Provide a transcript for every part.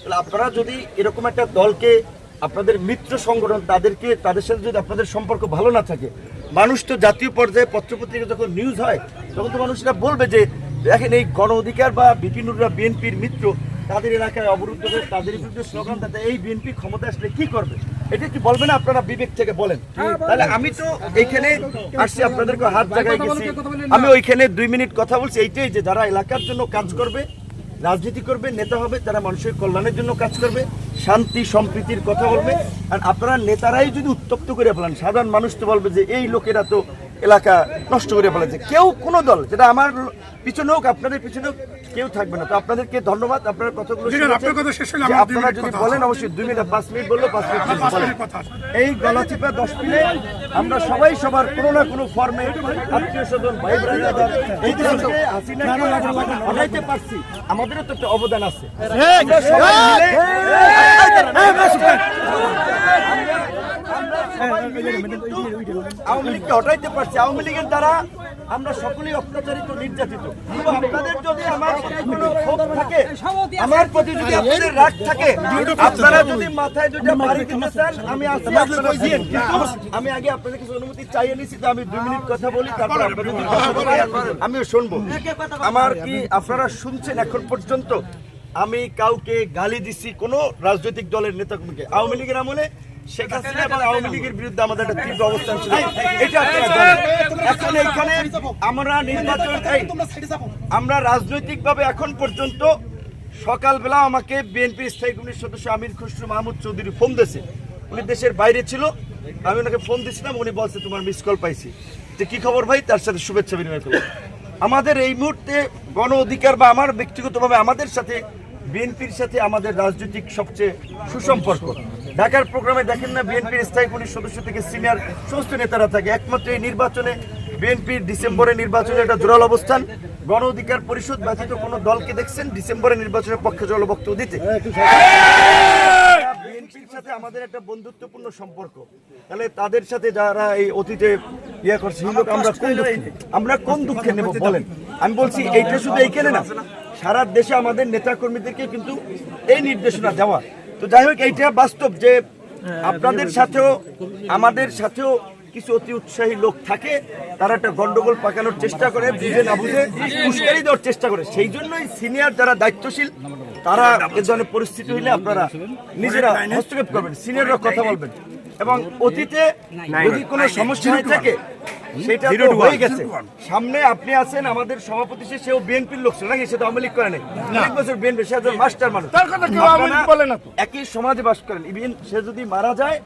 তাহলে আপনারা যদি এরকম একটা দলকে আপনাদের মিত্র সংগঠন তাদেরকে তাদের সাথে যদি আপনাদের সম্পর্ক ভালো না থাকে মানুষ তো জাতীয় পর্যায়ে পত্রপত্রিকা যখন নিউজ হয় তখন তো মানুষরা বলবে যে দেখেন এই গণ অধিকার বা বিপিনুররা বিএনপির মিত্র তাদের এলাকায় অবরুদ্ধ করে তাদের বিরুদ্ধে স্লোগান তাতে এই বিএনপি ক্ষমতা আসলে কি করবে? এটা কি বলবেন না আপনারা বিবেক থেকে বলেন? তাহলে আমি তো এইখানে আসছি আপনাদেরকে হাত জায়গায় গেছি। আমি ওইখানে দুই মিনিট কথা বলছি এইটাই যে যারা এলাকার জন্য কাজ করবে রাজনীতি করবে, নেতা হবে, তারা মানুষের কল্যাণের জন্য কাজ করবে, শান্তি, সম্প্রীতির কথা বলবে। আর আপনারা নেতারাই যদি উত্তপ্ত করে ফেলান, সাধারণ মানুষ তো বলবে যে, এই লোকেরা তো এলাকা নষ্ট করে ফেলেছে কেউ কোনো দল যেটা আমার পিছনে হোক আপনাদের পিছনে হোক কেউ থাকবে না তো আপনাদেরকে ধন্যবাদ আপনার কথাগুলো আপনার যদি বলেন অবশ্যই দুই মিনিট পাঁচ মিনিট বলল পাঁচ মিনিট এই গলাচিপা দশ মিনিট আমরা সবাই সবার কোনো না কোনো ফর্মে আত্মীয় স্বজন ভাই ব্রাদার এই দেশকে হাসিনাকে হটাইতে পারছি আমাদেরও তো একটা অবদান আছে আমরা সবাই মিলে- আওয়ামী লীগকে হটাইতে পারছি। আওয়ামী লীগের দ্বারা আমরা সকলেই অত্যাচারিত নির্যাতিত। আপনাদের যদি আমার কোনো ক্ষোভ থাকে আমার প্রতি যদি আপনাদের রাগ থাকে আপনারা যদি মাথায় যদি বাড়ি দিতে চান আমি আমি আগে আপনাদের কিছু অনুমতি চাইয়ে নিছি তো আমি দুই মিনিট কথা বলি তারপর আপনাদের যদি কথা বলেন, আমিও শুনব। আমার কি আপনারা শুনছেন এখন পর্যন্ত? আমি কাউকে গালি দিছি কোন রাজনৈতিক দলের নেতাকে আওয়ামী লীগের আমলে শেখ হাসিনা এবং আওয়ামী লীগের বিরুদ্ধে আমাদের একটা তীব্র অবস্থান ছিল। এটা আপনারা জানেন। এখন এইখানে আমরা নির্বাচন আমরা রাজনৈতিকভাবে এখন পর্যন্ত সকালবেলা আমাকে বিএনপির স্থায়ী কমিটির সদস্য আমির খসরু মাহমুদ চৌধুরী ফোন দিয়েছে। উনি দেশের বাইরে ছিল। আমি ওনাকে ফোন দিয়েছিলাম উনি বলছে তোমার মিস কল পাইছি। যে কি খবর ভাই? তার সাথে শুভেচ্ছা বিনিময় করব। আমাদের এই মুহূর্তে গণ অধিকার বা আমার ব্যক্তিগতভাবে আমাদের সাথে বিএনপির সাথে আমাদের রাজনৈতিক সবচেয়ে সুসম্পর্ক। ঢাকার প্রোগ্রামে দেখেন না বিএনপির স্থায়ী কমিটির সদস্য থেকে সিনিয়র সমস্ত নেতারা থাকে। একমাত্র এই নির্বাচনে বিএনপির ডিসেম্বরে নির্বাচনে একটা জোরাল অবস্থান। গণ অধিকার পরিষদ ব্যতীত কোনো দলকে দেখছেন? ডিসেম্বরে নির্বাচনের পক্ষে জল বক্তব্য দিতে। বিএনপির সাথে আমাদের একটা বন্ধুত্বপূর্ণ সম্পর্ক। তাহলে তাদের সাথে যারা এই অতীতে ইয়ে করছে আমরা কোন আমরা কোন দুঃখে নেব? বলেন। আমি বলছি এইটা শুধু এইখানে না। সারা দেশে আমাদের নেতা কর্মীদেরকে কিন্তু এই নির্দেশনা দেওয়া। তো যাই হোক এইটা বাস্তব যে আপনাদের সাথেও আমাদের সাথেও কিছু অতি উৎসাহী লোক থাকে তারা একটা গন্ডগোল পাকানোর চেষ্টা করে বুঝে না বুঝে উস্কারি দেওয়ার চেষ্টা করে। সেই জন্যই সিনিয়র যারা দায়িত্বশীল তারা এ ধরনের পরিস্থিতি হইলে আপনারা নিজেরা হস্তক্ষেপ করবেন সিনিয়ররা কথা বলবেন। এবং অতীতে যদি কোনো সমস্যা হয়ে থাকে সেটা তো হয়ে গেছে। সামনে আপনি আছেন আমাদের সভাপতি সে সেও বিএনপির লোক ছিল নাকি? সে তো আওয়ামী লীগ করে নাই। অনেক বছর বিএনপি সে একজন মাস্টার মানুষ। তার কথা কেউ আওয়ামী লীগ বলে না একই সমাজে বাস করেন। ইভেন সে যদি মারা যায়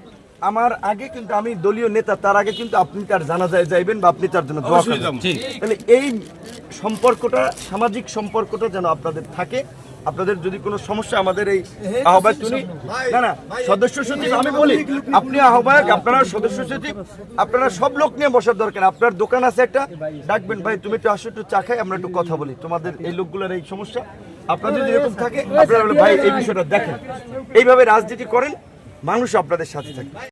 আমার আগে কিন্তু আমি দলীয় নেতা তার আগে কিন্তু আপনি তার জানাজায় যাইবেন বা আপনি তার জন্য দোয়া করবেন। তাহলে এই সম্পর্কটা সামাজিক সম্পর্কটা যেন আপনাদের থাকে। আপনাদের যদি কোনো সমস্যা আমাদের এই আহ্বায়ক উনি না না সদস্য সচিব আমি বলি আপনি আহ্বায়ক আপনারা সদস্য সচিব আপনারা সব লোক নিয়ে বসার দরকার আপনার দোকান আছে একটা ডাকবেন ভাই তুমি একটু আসো একটু চা খাই আমরা একটু কথা বলি তোমাদের এই লোকগুলোর এই সমস্যা আপনাদের যদি এরকম থাকে আপনারা ভাই এই বিষয়টা দেখেন এইভাবে রাজনীতি করেন মানুষ আপনাদের সাথে থাকে